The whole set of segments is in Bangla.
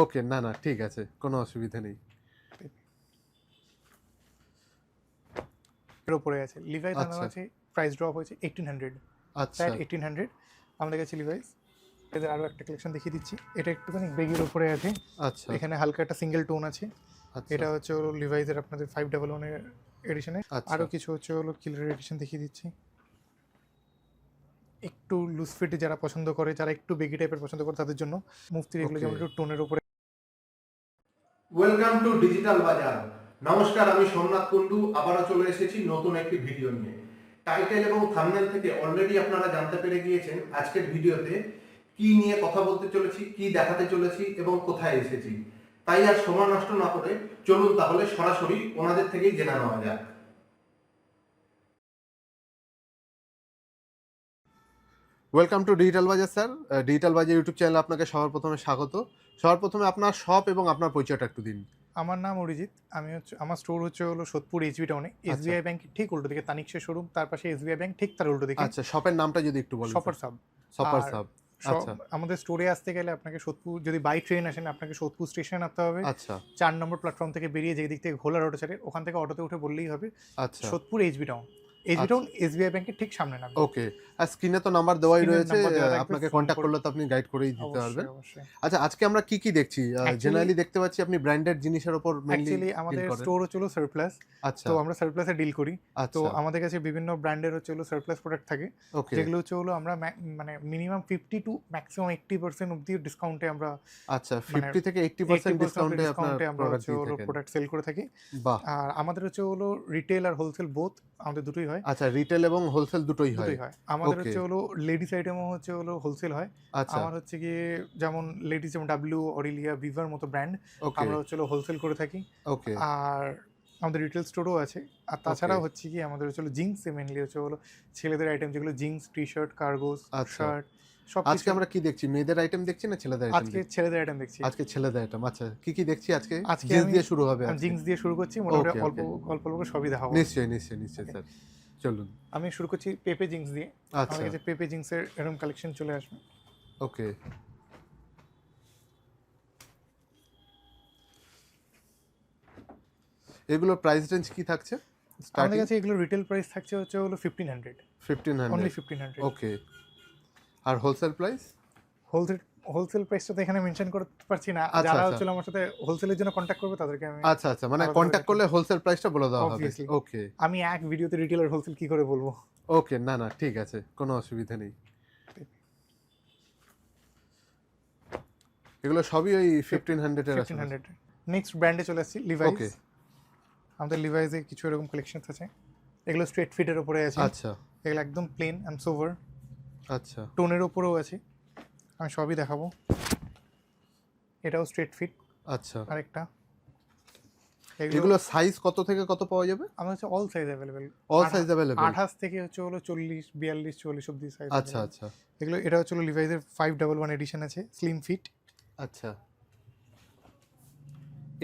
ওকে না না ঠিক আছে কোনো অসুবিধা নেই। এর উপরে আছে। লিভাইস আচ্ছা। আনানো আছে প্রাইস ড্রপ হয়েছে এইটিন হান্ড্রেড আচ্ছা। ফ্ল্যাট এইটিন হান্ড্রেড আমাদের কাছে লিভাইস এদের আরও একটা কালেকশন দেখিয়ে দিচ্ছি। এটা একটুখানি বেগের উপরে আছে। আচ্ছা। এখানে হালকা একটা সিঙ্গেল টোন আছে। আচ্ছা। এটা হচ্ছে হলো লিভাইসের আপনাদের ফাইভ ডাবল ওয়ানের এডিশনে আচ্ছা। আরও কিছু হচ্ছে হলো কিলার এডিশন দেখিয়ে দিচ্ছি। একটু লুজ ফিট যারা পছন্দ করে যারা একটু বেগি টাইপের পছন্দ করে তাদের জন্য। মুফতির এগুলো যেমন একটু টোনের উপরে ওয়েলকাম টু ডিজিটাল বাজার নমস্কার, আমি সোমনাথ কুন্ডু আবারও চলে এসেছি নতুন একটি ভিডিও নিয়ে। টাইটেল এবং থাম্বনেল থেকে অলরেডি আপনারা জানতে পেরে গিয়েছেন আজকের ভিডিওতে কি নিয়ে কথা বলতে চলেছি, কি দেখাতে চলেছি এবং কোথায় এসেছি। তাই আর সময় নষ্ট না করে চলুন তাহলে সরাসরি ওনাদের থেকেই জেনে নেওয়া যাক। Welcome to digital Bazaar sir digital Bazaar YouTube চ্যানেলে আপনাকে সবার প্রথমে স্বাগত। সবার প্রথমে আপনার শপ এবং আপনার পরিচয়টা একটু দিন। আমার নাম অরিজিৎ। আমি হচ্ছে আমার স্টোর হচ্ছে হলো সোদপুর এইচবি টাউনে এসবিআই ব্যাংকের ঠিক উল্টো দিকে তানিকশা শোরুম তার পাশে এসবিআই ব্যাংক ঠিক তার উল্টো দিকে। আচ্ছা শপের নামটা যদি একটু বলেন শপার সাব আর সাব আমাদের স্টোরে আসতে গেলে আপনাকে সোদপুর যদি বাই ট্রেন আসেন আপনাকে সোদপুর স্টেশনে নামতে হবে। আচ্ছা। চার নম্বর প্ল্যাটফর্ম থেকে বেরিয়ে যে দিক থেকে ঘোলার অটো ছাড়ে ওখান থেকে অটোতে উঠে বললেই হবে আচ্ছা। সোদপুর এইচবি টাউন এইচবি আচ্ছা। এসবিআই ব্যাংকের ঠিক সামনে নামবে। ওকে। আর স্ক্রিনে তো নাম্বার দেওয়াই রয়েছে আপনাকে কন্ট্যাক্ট করলে তো আপনি গাইড করেই দিতে পারবেন। আচ্ছা আজকে আমরা কি কি দেখছি? জেনারেলি দেখতে পাচ্ছি আপনি ব্র্যান্ডেড জিনিসের উপর মেইনলি আমাদের স্টোর হলো সারপ্লাস আচ্ছা। তো আমরা সারপ্লাসে ডিল করি। তো আচ্ছা। আমাদের কাছে বিভিন্ন ব্র্যান্ডের হচ্ছে হলো সারপ্লাস প্রোডাক্ট থাকে। যেগুলো হচ্ছে হলো আমরা মানে minimum fifty to maximum eighty percent অব্দি ডিসকাউন্টে আমরা আচ্ছা মানে 50 থেকে 80% ডিসকাউন্টে আমরা হচ্ছে হলো প্রোডাক্ট সেল করে থাকি। আর আমাদের হচ্ছে হলো রিটেল আর হোলসেল বোথ আমাদের দুটোই হয়। আচ্ছা রিটেল এবং হোলসেল দুটোই হয়। আমাদের হচ্ছে হলো লেডিস আইটেমও হচ্ছে হলো হোলসেল হয়। আচ্ছা। আমার হচ্ছে গিয়ে যেমন লেডিস যেমন ডাব্লিউ অরিলিয়া ভিভার মতো ব্র্যান্ড আমরা হচ্ছে হলো হোলসেল করে থাকি। ওকে আর আমাদের রিটেল স্টোরও আছে। আর তাছাড়াও হচ্ছে কি আমাদের হচ্ছে হলো জিন্স মেনলি হচ্ছে হলো ছেলেদের আইটেম যেগুলো jeans T shirt cargos. Shirt সব আজকে আমরা কি দেখছি? মেয়েদের আইটেম দেখছি না ছেলেদের আইটেম আজকে ছেলেদের আইটেম দেখছি। আজকে ছেলেদের আইটেম আচ্ছা। কি কি দেখছি আজকে? জিন্স দিয়ে শুরু হবে জিন্স দিয়ে শুরু করছি মোটামুটি অল্প অল্প অল্প সবই দেখাবো নিশ্চয়ই নিশ্চয়ই নিশ্চয়ই স্যার। চলুন। আমি শুরু করছি পেপে জিন্স দিয়ে। আচ্ছা। আমার কাছে পেপে জিন্সের এরকম কালেকশন চলে আসবে। ওকে। এগুলোর প্রাইস রেঞ্জ কি থাকছে? আমাদের কাছে এগুলো রিটেল প্রাইস থাকছে হচ্ছে হলো fifteen hundred fifteen only hundred fifteen hundred okay আর হোলসেল প্রাইস হোলসেল হোলসেল প্রাইসটা তো এখানে মেনশন করতে পারছি না। আচ্ছা, যারা আচ্ছা। হচ্ছে আমার সাথে হোলসেলের জন্য কন্ট্যাক্ট করবে তাদেরকে আমি আচ্ছা আচ্ছা মানে কন্ট্যাক্ট করলে হোলসেল প্রাইসটা বলে দেওয়া হবে। ওকে আমি এক ভিডিওতে রিটেল আর হোলসেল কি করে বলব? ওকে না না ঠিক আছে কোনো অসুবিধা নেই। এগুলো সবই ওই ফিফটিন হান্ড্রেডের আছে নেক্সট ব্র্যান্ডে চলে আসছি লিভাইস Okay. আমাদের লিভাইসে কিছু এরকম কালেকশন আছে। এগুলো স্ট্রেট ফিটের উপরে আছে। আচ্ছা। এগুলো একদম প্লেন অ্যান্ড সোভার আচ্ছা। টোনের উপরেও আছে। আমি সবই দেখাবো। এটাও স্ট্রেট ফিট আচ্ছা। আরেকটা। এগুলো সাইজ কত থেকে কত পাওয়া যাবে? আমার হচ্ছে all size available all size available আঠাশ থেকে হচ্ছে হলো চল্লিশ বিয়াল্লিশ চল্লিশ অব্দি সাইজ আচ্ছা আচ্ছা। এগুলো এটা হচ্ছে হলো লিভাইসের ফাইভ ডাবল ওয়ান এডিশন আছে স্লিম ফিট আচ্ছা।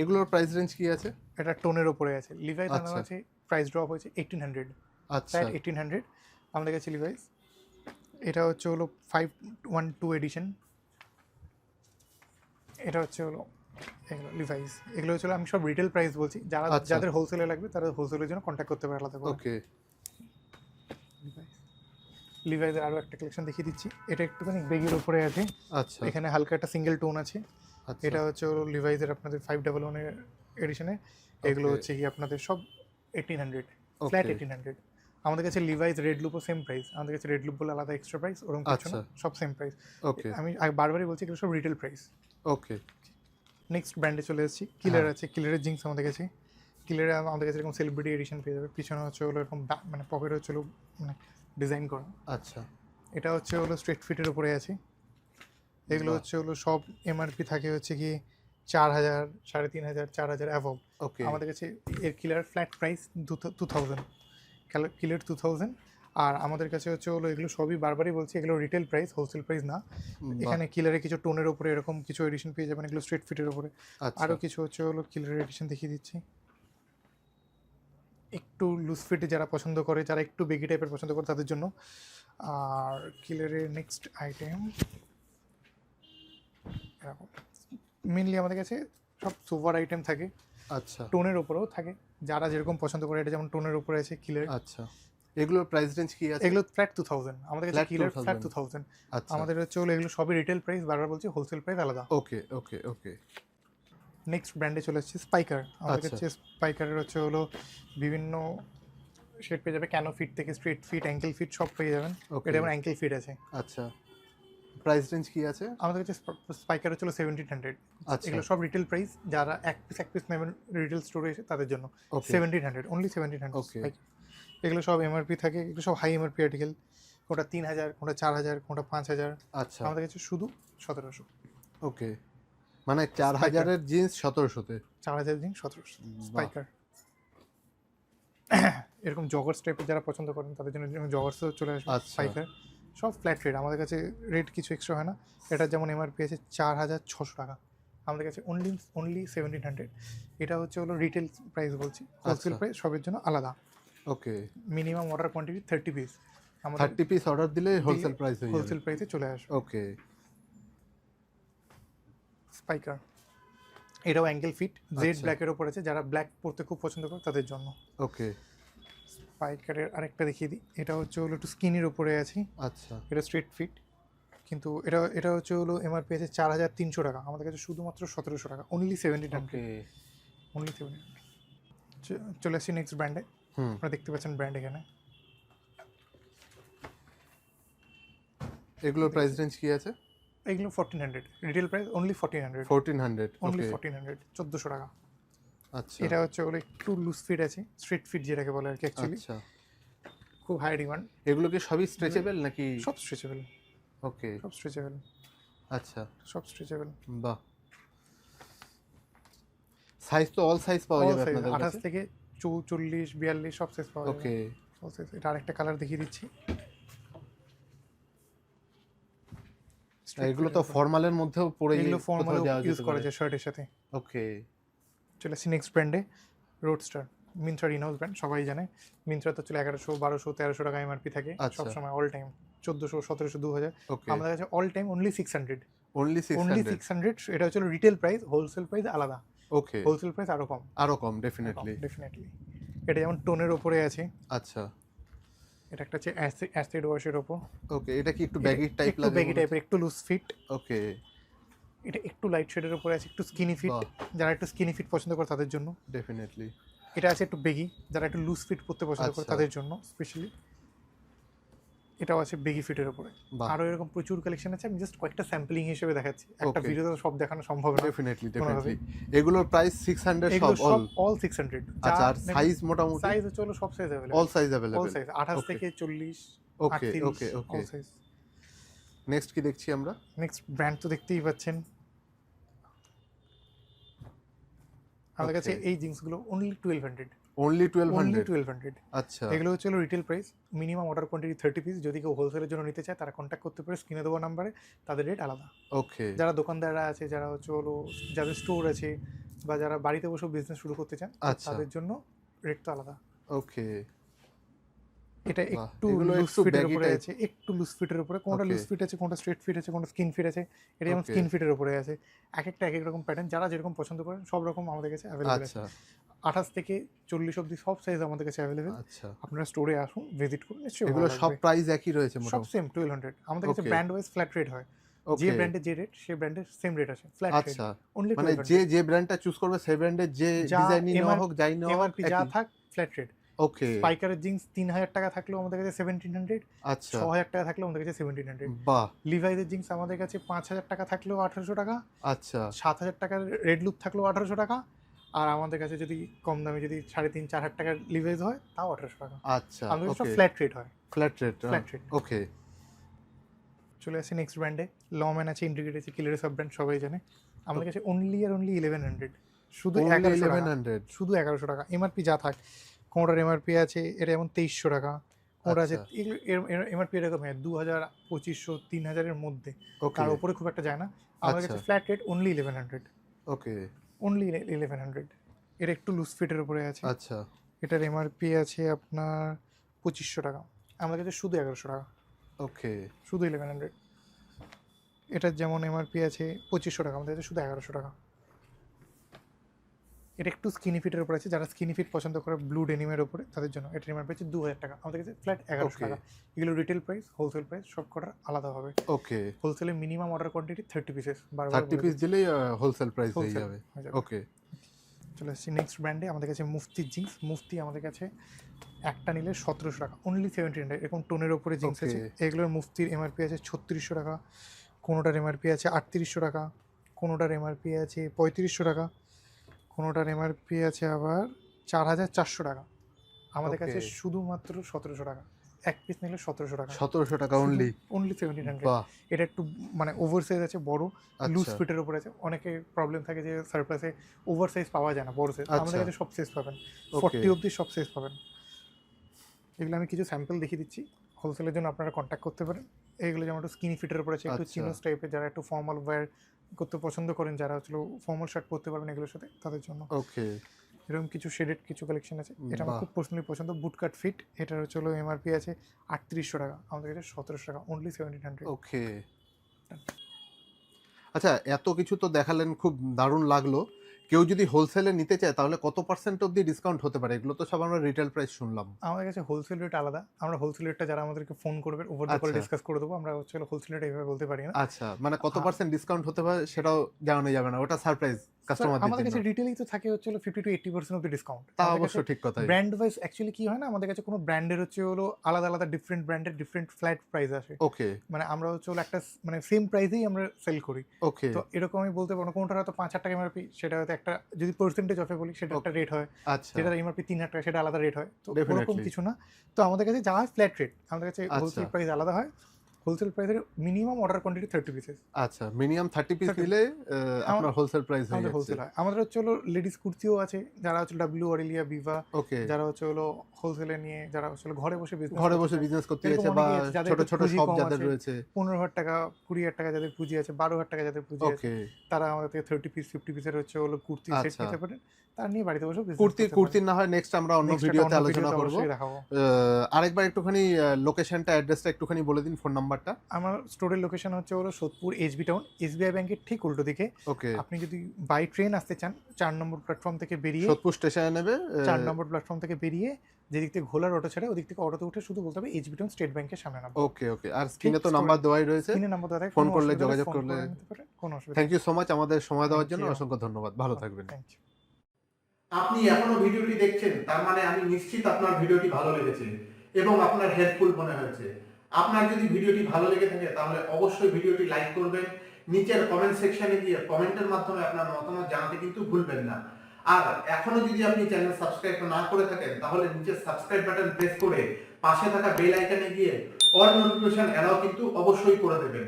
এগুলোর প্রাইস রেঞ্জ কি আছে? এটা টোনের উপরে আছে। লিভাইস আনানো আচ্ছা। আছে প্রাইস ড্রপ হয়েছে এইটিন হান্ড্রেড আচ্ছা। ফ্ল্যাট এইটিন হান্ড্রেড আমাদের কাছে লিভাইস এটা হচ্ছে হলো ফাইভ ওয়ান টু এডিশন এটা হচ্ছে হলো এগুলো লিভাইস এগুলো হচ্ছে আমি সব রিটেল প্রাইস বলছি। যারা আচ্ছা। যাদের হোলসেলে লাগবে তারা হোলসেলের জন্য কন্ট্যাক্ট করতে পারে আলাদা করে। ওকে লিভাইসের আরও একটা কালেকশন দেখিয়ে দিচ্ছি। এটা একটুখানি বেগের উপরে আছে। আচ্ছা। এখানে হালকা একটা সিঙ্গেল টোন আছে। আচ্ছা। এটা হচ্ছে হলো লিভাইসের আপনাদের ফাইভ ডাবল ওয়ানের এডিশনে এগুলো হচ্ছে কি আপনাদের সব eighteen hundred flat. Eighteen hundred আমাদের কাছে লিভাইস রেড লুপও সেম প্রাইস আমাদের কাছে রেড লুপ বলে আলাদা এক্সট্রা প্রাইস ওরকম কিছু না আচ্ছা। সব সেম প্রাইস ওকে আমি বারবারই বলছি এগুলো সব রিটেল প্রাইস ওকে নেক্সট ব্র্যান্ডে চলে এসেছি। কিলার হ্যাঁ। আছে কিলারের জিন্স আমাদের কাছে। কিলারে আমাদের কাছে এরকম সেলিব্রিটি এডিশন পেয়ে যাবে। পিছনে হচ্ছে হলো এরকম মানে পকেট হচ্ছে হলো মানে ডিজাইন করা। আচ্ছা। এটা হচ্ছে হলো স্ট্রেট ফিটের উপরে আছে। এগুলো হচ্ছে হলো সব এমআরপি থাকে হচ্ছে কি চার হাজার সাড়ে তিন হাজার চার হাজার অ্যাভব ওকে আমাদের কাছে এর killer flat price two thousand killer two thousand আর আমাদের কাছে হচ্ছে হলো এগুলো সবই বারবারই বলছি এগুলো রিটেল প্রাইস হোলসেল প্রাইস না। এখানে কিলারে কিছু টোনের উপরে এরকম কিছু এডিশন পেয়ে যাবেন এগুলো স্ট্রেট ফিটের উপরে। আচ্ছা। আরও কিছু হচ্ছে হলো কিলারের এডিশন দেখিয়ে দিচ্ছি। একটু লুজ ফিটে যারা পছন্দ করে যারা একটু বেগি টাইপের পছন্দ করে তাদের জন্য। আর কিলারের নেক্সট আইটেম মেনলি আমাদের কাছে সব সুপার আইটেম থাকে। আচ্ছা। টোনের উপরেও থাকে। যারা যেরকম পছন্দ করে এটা যেমন টোনের উপরে আছে কিলের আচ্ছা। এগুলোর প্রাইস রেঞ্জ কি আছে? এগুলো ফ্ল্যাট টু থাউজেন্ড আমাদের কাছে কিলের ফ্ল্যাট 2000 টু থাউজেন্ড আচ্ছা। আমাদের হচ্ছে হলো এগুলো সবই রিটেল প্রাইস বারবার বলছি হোলসেল প্রাইস আলাদা। ওকে ওকে ওকে। নেক্সট ব্র্যান্ডে চলে এসেছি স্পাইকার আমাদের আচ্ছা। কাছে স্পাইকারের হচ্ছে হলো বিভিন্ন শেড পেয়ে যাবে। ক্যানো ফিট থেকে স্ট্রেট ফিট অ্যাঙ্কেল ফিট সব পেয়ে যাবেন। ওকে। এটা যেমন অ্যাঙ্কেল ফিট আছে। আচ্ছা। প্রাইস রেঞ্জ কি আছে? আমাদের কাছে স্পাইকার ছিল সেভেন্টিন হান্ড্রেড আচ্ছা। এগুলো সব রিটেল প্রাইস যারা এক পিস এক পিস নেবেন রিটেল স্টোরে এসে তাদের জন্য। Seventeen hundred only seventeen hundred. এগুলো সব এমআরপি থাকে এগুলো সব হাই এমআরপি আর্টিকেল কোনটা তিন হাজার কোনটা চার হাজার কোনটা পাঁচ হাজার। আচ্ছা। আমাদের কাছে শুধু সতেরোশো। ওকে মানে চার হাজারের জিন্স সতেরোশোতে। চার হাজার দিন সতেরোশো। স্পাইকার এরকম জগার্স টাইপের যারা পছন্দ করেন তাদের জন্য জগার্সও চলে আসবে আচ্ছা। স্পাইকার সব ফ্ল্যাট রেট আমাদের কাছে রেট কিছু এক্সট্রা হয় না। এটা যেমন এমআরপি আছে চার হাজার ছশো টাকা। আমাদের কাছে অনলি অনলি সেভেন্টিন হান্ড্রেড এটা হচ্ছে হলো রিটেল প্রাইস বলছি। হোলসেল আচ্ছা। প্রাইস সবের জন্য আলাদা। Okay minimum order quantity thirty piece আমাদের থার্টি পিস অর্ডার দিলে হোলসেল প্রাইস হয়ে হোলসেল প্রাইসে চলে আসবে। ওকে স্পাইকার এটাও অ্যাঙ্গেল ফিট জেড। ব্ল্যাকের ওপর আছে। যারা ব্ল্যাক পরতে খুব পছন্দ করে তাদের জন্য। ওকে স্পাইকারের আরেকটা দেখিয়ে দিই। এটা হচ্ছে হলো একটু স্কিনের উপরে আছে। আচ্ছা। এটা স্ট্রেট ফিট কিন্তু এটা এটা হচ্ছে হলো এমআরপি আছে চার হাজার তিনশো টাকা। আমাদের কাছে শুধুমাত্র সতেরোশো টাকা। Only seventeen hundred okay only seventeen চলে আসছি নেক্সট ব্র্যান্ডে হুম। আপনারা দেখতে পাচ্ছেন ব্র্যান্ড এখানে। এগুলোর প্রাইস রেঞ্জ কি আছে? এগুলো fourteen hundred retail price only fourteen hundred fourteen hundred only fourteen hundred চোদ্দোশো টাকা। এটা হচ্ছে হলো একটু লুজ ফিট আছে স্ট্রেট ফিট যেটাকে বলে আর কি অ্যাকচুয়ালি আচ্ছা। খুব হাই ডিমান্ড এগুলো কি সবই স্ট্রেচেবল নাকি? সব স্ট্রেচেবল ওকে সব স্ট্রেচেবল আচ্ছা। সব স্ট্রেচেবল বাহ। সাইজ তো অল সাইজ পাওয়া যাবে আপনাদের আঠাশ কাছে? থেকে চৌচল্লিশ বিয়াল্লিশ সব সাইজ পাওয়া যাবে। ওকে। এটা আরেকটা কালার দেখিয়ে দিচ্ছি। এগুলো তো ফর্মালের মধ্যেও পরে এগুলো ফর্মাল ইউজ করা যায় শার্টের সাথে। ওকে চলে আসছি নেক্সট ব্র্যান্ডে রোডস্টার মিন্ত্রার ইনহাউস ব্র্যান্ড সবাই জানে। মিন্ত্রা তো চলে এগারোশো বারোশো তেরোশো টাকা এমআরপি থাকে আচ্ছা। সবসময় অল টাইম চোদ্দোশো সতেরোশো দু হাজার আমাদের কাছে all time only six hundred only only six hundred এটা হচ্ছে রিটেল প্রাইস হোলসেল প্রাইস আলাদা। ওকে হোলসেল প্রাইস আরও কম। আরও কম ডেফিনেটলি ডেফিনেটলি এটা যেমন টোনের ওপরে আছে। আচ্ছা। এটা একটা হচ্ছে অ্যাসিড ওয়াশের ওপর। ওকে এটা কি একটু ব্যাগি টাইপ লাগে ব্যাগি টাইপের একটু লুজ ফিট ওকে এটা একটু লাইট শেডের উপরে আছে একটু স্কিনি ফিট যারা একটু স্কিনি ফিট পছন্দ করে তাদের জন্য। ডেফিনেটলি এটা আছে একটু বেগি যারা একটু লুজ ফিট পড়তে পছন্দ করে আচ্ছা। তাদের জন্য স্পেশালি এটাও আছে বেগি ফিটের উপরে। আরও এরকম প্রচুর কালেকশন আছে আমি জাস্ট কয়েকটা স্যাম্পলিং হিসেবে দেখাচ্ছি। একটা. ভিডিওতে সব দেখানো সম্ভব না। ডেফিনেটলি। ডেফিনেটলি এগুলোর প্রাইস সিক্স হান্ড্রেড এগুলো সব সব অল অল সিক্স হান্ড্রেড আচ্ছা আর সাইজ মোটামুটি? সাইজ হচ্ছে হলো সব size available all size all size আঠাশ Okay. থেকে চল্লিশ okay okay okay all size next কি দেখছি আমরা? নেক্সট ব্র্যান্ড তো দেখতেই পাচ্ছেন। আমাদের কাছে. এই জিন্সগুলো only twelve hundred only twelve hundred twelve hundred আচ্ছা। এগুলো হচ্ছে retail price minimum order quantity thirty piece যদি কেউ হোলসেলের জন্য নিতে চায় তারা কন্ট্যাক্ট করতে পারে স্ক্রিনে দেওয়া নাম্বারে তাদের রেট আলাদা। ওকে যারা দোকানদাররা আছে যারা হচ্ছে হলো যাদের স্টোর আছে বা যারা বাড়িতে বসেও বিজনেস শুরু করতে চান আচ্ছা। তাদের জন্য রেট তো আলাদা। ওকে এটা একটু লুজ ফিটের উপরে আছে একটু লুজ ফিটের উপরে। কোনটা. লুজ ফিট আছে কোনটা স্ট্রেট ফিট আছে কোনটা স্কিন ফিট আছে এটা যেমন স্কিন ফিটের উপরে আছে। এক একটা এক এক রকম প্যাটার্ন যারা যেরকম পছন্দ করেন সব রকম আমাদের কাছে অ্যাভেলেবেল আছে। আচ্ছা আঠাশ থেকে চল্লিশ অব্দি সব সাইজ আমাদের কাছে অ্যাভেলেবেল আচ্ছা। আপনারা স্টোরে আসুন ভিজিট করুন নিশ্চয়ই এগুলো সব। প্রাইস একই রয়েছে সব সেম টুয়েলভ হান্ড্রেড আমাদের কাছে ব্র্যান্ড ওয়াইজ ফ্ল্যাট রেট হয়। যে ব্র্যান্ডের যে রেট সেই ব্র্যান্ডের সেম রেট আছে ফ্ল্যাট রেট আচ্ছা। অনলি মানে যে যে ব্র্যান্ডটা চুজ করবে সেই ব্র্যান্ডের যে ডিজাইনই নেওয়া হোক যাই নেওয়া হোক যা থাক ফ্ল্যাট রেট ওকে স্পাইকারের জিন্স তিন হাজার টাকা থাকলেও আমাদের কাছে সেভেন্টিন হান্ড্রেড আচ্ছা। ছ হাজার টাকা থাকলেও আমাদের কাছে সেভেন্টিন হান্ড্রেড বাহ। লিভাইজের জিন্স আমাদের কাছে পাঁচ হাজার টাকা থাকলেও আঠারোশো টাকা। আচ্ছা। সাত হাজার টাকার রেড লুক থাকলেও আঠারোশো টাকা। আর আমাদের কাছে যদি কম দামে যদি সাড়ে তিন চার হাজার টাকার লিভাইজ হয় তাও আঠারোশো টাকা। আচ্ছা আমাদের ওকে ফ্ল্যাট রেট হয়। Flat rate flat rate। Okay চলে আসি নেক্সট ব্র্যান্ডে লম্যান আছে ইন্টিগ্রেট আছে কিলারে সব ব্র্যান্ড সবাই জানে। আমাদের কাছে অনলি আর অনলি ইলেভেন হান্ড্রেড শুধু এগারোশো শুধু এগারোশো টাকা। এমআরপি যা থাক। কোনটার এমআরপি আছে এটা যেমন তেইশশো টাকা। কোনটা আছে আচ্ছা। এমআরপি এরকম হয় দু হাজার পঁচিশশো তিন হাজারের মধ্যে তার উপরে খুব একটা যায় না। আমার কাছে আচ্ছা। Flat rate only eleven hundred okay only eleven hundred এটা একটু লুজ ফিটের উপরে আছে। আচ্ছা। এটার এমআরপি আছে আপনার পঁচিশশো টাকা। আমাদের কাছে শুধু এগারোশো টাকা। ওকে শুধু ইলেভেন হান্ড্রেড এটার যেমন এমআরপি আছে পঁচিশশো টাকা। আমাদের কাছে শুধু এগারোশো টাকা। এটা একটু স্কিনি ফিটের উপর আছে। যারা স্কিনি ফিট পছন্দ করে ব্লু ডেনিমের উপরে তাদের জন্য এটার এমআরপি আছে দু হাজার টাকা। আমাদের কাছে ফ্ল্যাট এগারোশো. টাকা। এগুলো রিটেল প্রাইস হোলসেল প্রাইস সব কটার আলাদা হবে। ওকে হোলসেলে minimum order quantity thirty pieces thirty piece দিলেই হোলসেল প্রাইস হয়ে যাবে। ওকে চলে এসেছি নেক্সট ব্র্যান্ডে আমাদের কাছে মুফতি জিন্স মুফতি আমাদের কাছে একটা নিলে সতেরোশো টাকা। অনলি সেভেন্টি এরকম টোনের ওপরে জিন্স আছে. এগুলোর মুফতির এমআরপি আছে ছত্রিশশো টাকা। কোনোটার এমআরপি আছে আটত্রিশশো টাকা। কোনোটার এমআরপি আছে পঁয়ত্রিশশো টাকা। কোনোটার এমআরপি আছে আবার চার হাজার চারশো টাকা। আমাদের কাছে শুধুমাত্র সতেরোশো টাকা। এক পিস নিলে সতেরোশো টাকা। সতেরোশো টাকা অনলি অনলি সেভেন্টিন হান্ড্রেড এটা একটু মানে ওভার সাইজ আছে বড় লুজ আচ্ছা ফিটের উপর আছে। অনেকে প্রবলেম থাকে যে সারপ্লাসে ওভার সাইজ পাওয়া যায় না বড় সাইজ আমাদের আচ্ছা। কাছে সব সাইজ পাবেন। ফর্টি অবধি সব সাইজ পাবেন। এগুলো আমি কিছু স্যাম্পল দেখিয়ে দিচ্ছি। হোলসেলের জন্য আপনারা কন্ট্যাক্ট করতে পারেন। এইগুলো যেমন একটু স্কিনি ফিটের উপর আছে একটু আচ্ছা। চিনোস টাইপের যারা একটু ফর্মাল ওয়্যার করতে পছন্দ করেন যারা হচ্ছিল ফর্মাল শার্ট পরতে পারবেন এগুলোর সাথে তাদের জন্য। ওকে এরকম কিছু শেডেড কিছু কালেকশন আছে এটা আমার খুব পার্সোনালি পছন্দ। বুটকাট ফিট এটার হচ্ছে হলো এমআরপি আছে আটত্রিশশো টাকা আমাদের কাছে সতেরোশো টাকা অনলি সেভেন্টিন হান্ড্রেড ওকে আচ্ছা এত কিছু তো দেখালেন খুব দারুণ লাগল। কেউ যদি হোলসেলে নিতে চায় তাহলে কত পার্সেন্ট অব্দি ডিসকাউন্ট হতে পারে? এগুলো তো সব আমরা রিটেল প্রাইস শুনলাম। আমাদের কাছে হোলসেল রেট আলাদা। আমরা হোলসেল রেটটা যারা আমাদেরকে ফোন করবে ওভার দ্য কল। ডিসকাস করে দেবো। আমরা হচ্ছে হোলসেল রেট এইভাবে বলতে পারি না। আচ্ছা মানে কত পার্সেন্ট ডিসকাউন্ট হতে পারে সেটাও জানানো যাবে না। ওটা সারপ্রাইজ Sir, আমাদের কাছে রিটেলেই তো থাকে হচ্ছে হলো ফিফটি টু এইটি পার্সেন্ট অব্দি ডিসকাউন্ট তা অবশ্য ঠিক কথাই। ব্র্যান্ড ওয়াইজ অ্যাকচুয়ালি কি হয় না আমাদের কাছে কোনো ব্র্যান্ডের হচ্ছে হলো আলাদা আলাদা ডিফারেন্ট ব্র্যান্ডের ডিফারেন্ট ফ্ল্যাট প্রাইস আসে। ওকে মানে আমরা হচ্ছে হলো একটা মানে সেম প্রাইসেই আমরা সেল করি। ওকে তো এরকম আমি বলতে পারব না কোনটা হয়তো পাঁচ হাজার টাকা এমআরপি সেটা হয়তো একটা যদি পার্সেন্টেজ অফে বলি সেটা একটা রেট হয়। আচ্ছা। যেটা এমআরপি তিন হাজার টাকা সেটা আলাদা রেট হয়। তো Definitely. কিছু না। তো আমাদের কাছে যা হয় ফ্ল্যাট রেট আমাদের কাছে আচ্ছা। হোলসেল প্রাইস আলাদা হয়। হোলসেল প্রাইসের minimum order quantity thirty pieces আচ্ছা মিনিমাম থার্টি পিস 30 নিলে আপনার হোলসেল প্রাইস হয়ে আমাদের যাচ্ছে। হোলসেল হয়। আমাদের হচ্ছে হলো লেডিস কুর্তিও আছে যারা হচ্ছে ডাব্লিউ অরেলিয়া বিভা ওকে যারা হচ্ছে হলো হোলসেলে নিয়ে যারা হচ্ছে ঘরে বসে business ঘরে বসে বিজনেস করতে চাইছে বা ছোট ছোট শপ যাদের রয়েছে। পনেরো হাজার টাকা কুড়ি হাজার টাকা যাদের পুঁজি আছে বারো হাজার টাকা যাদের পুঁজি আছে তারা আমাদের থেকে থার্টি পিস ফিফটি পিসের হচ্ছে হলো কুর্তি সেট আচ্ছা। নিতে পারেন। তার নিয়ে বাড়িতে বসে কুর্তি কুর্তি না হয় নেক্সট আমরা অন্য ভিডিওতে আলোচনা করব। আরেকবার একটুখানি লোকেশনটা অ্যাড্রেসটা একটুখানি বলে দিন ফোন নাম্বারটা? আমার স্টোরের লোকেশন হচ্ছে হলো সোদপুর এসবি টাউন এসবিআই ব্যাংকের ঠিক উল্টো দিকে। ওকে। আপনি যদি বাই ট্রেন আসতে চান চার নম্বর প্ল্যাটফর্ম থেকে বেরিয়ে সোদপুর স্টেশনে নেবে চার নম্বর প্ল্যাটফর্ম থেকে বেরিয়ে যেদিক থেকে ঘোলার অটো ছাড়ে ওদিক থেকে অটোতে উঠে শুধু বলতে হবে এইচবি টাউন স্টেট ব্যাংকের সামনে নামবো। ওকে ওকে। আর স্ক্রিনে তো নাম্বার দেওয়াই রয়েছে। স্ক্রিনে নাম্বার দেওয়া থাকে, ফোন করলে যোগাযোগ করলে- কোনো অসুবিধা থ্যাংক ইউ সো মাচ আমাদের সময় দেওয়ার জন্য অসংখ্য ধন্যবাদ। ভালো থাকবেন। থ্যাংক ইউ আপনি এখনও ভিডিওটি দেখছেন তার মানে আমি নিশ্চিত আপনার ভিডিওটি ভালো লেগেছে এবং আপনার হেল্পফুল মনে হয়েছে। আপনার যদি ভিডিওটি ভালো লেগে থাকে, তাহলে অবশ্যই ভিডিওটি লাইক করবেন। নিচের কমেন্ট সেকশনে গিয়ে কমেন্টের মাধ্যমে আপনার মতামত জানাতে কিন্তু ভুলবেন না। আর এখনও যদি আপনি চ্যানেল সাবস্ক্রাইব না করে থাকেন, তাহলে নিচের সাবস্ক্রাইব বাটন প্রেস করে পাশে থাকা বেল আইকনে গিয়ে অল নোটিফিকেশন এলাও কিন্তু অবশ্যই করে দেবেন।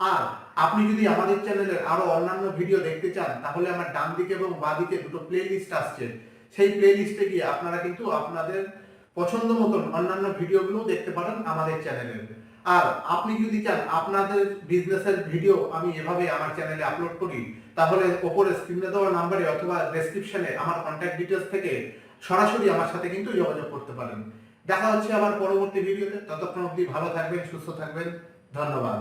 আর আপনি যদি আমাদের চ্যানেলের আরও অন্যান্য ভিডিও দেখতে চান, তাহলে আমার ডান দিকে এবং বাঁ দিকে দুটো প্লে লিস্ট আসছে। সেই প্লে লিস্টে গিয়ে আপনারা কিন্তু আপনাদের পছন্দ মতন অন্যান্য ভিডিওগুলো দেখতে পারেন আমাদের চ্যানেলে। আর আপনি যদি চান আপনাদের বিজনেসের ভিডিও আমি এভাবে আমার চ্যানেলে আপলোড করি, তাহলে ওপরে স্ক্রিনে দেওয়া নাম্বারে অথবা ডেসক্রিপশনে আমার কন্ট্যাক্ট ডিটেলস থেকে সরাসরি আমার সাথে কিন্তু যোগাযোগ করতে পারেন। দেখা হচ্ছে আবার পরবর্তী ভিডিওতে ততক্ষণ অবধি ভালো থাকবেন, সুস্থ থাকবেন। ধন্যবাদ।